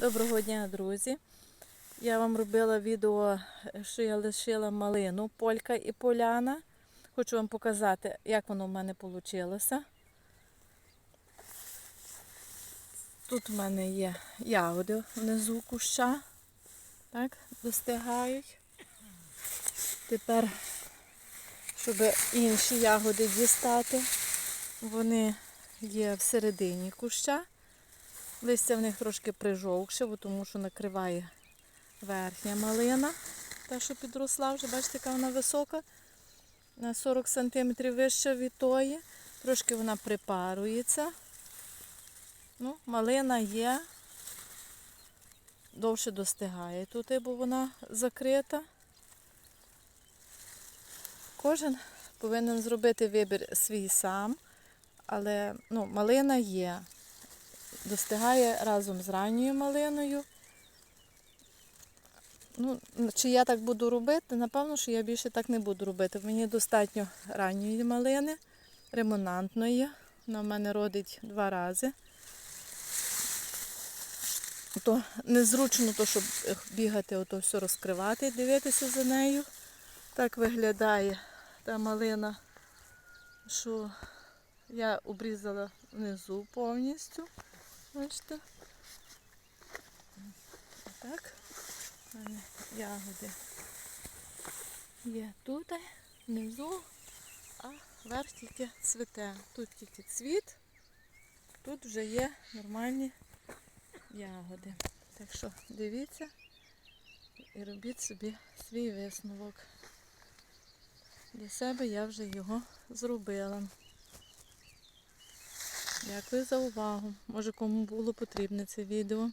Доброго дня, друзі! Я вам робила відео, що я лишила малину полька і поляна. Хочу вам показати, як воно в мене вийшло. Тут в мене є ягоди внизу куща. Так, достигають. Тепер, щоб інші ягоди дістати, вони є всередині куща. Листя в них трошки прижовкше, бо тому що накриває верхня малина. Та, що підросла, вже бачите, яка вона висока. На 40 см вища від тої. Трошки вона припарується. Ну, малина є. Довше достигає тут, бо вона закрита. Кожен повинен зробити вибір свій сам, але ну, малина є достигає разом з ранньою малиною. Ну, Чи я так буду робити? Напевно, що я більше так не буду робити. Мені достатньо ранньої малини, ремонантної. Вона в мене родить два рази. То незручно, то, щоб бігати, ото все розкривати і дивитися за нею. Так виглядає та малина, що я обрізала внизу повністю. Бачите? Так. У ягоди є тут, внизу, а верх тільки цвіте. Тут тільки цвіт, тут вже є нормальні ягоди. Так що дивіться і робіть собі свій висновок. Для себе я вже його зробила. Дякую за увагу. Може кому було потрібне це відео.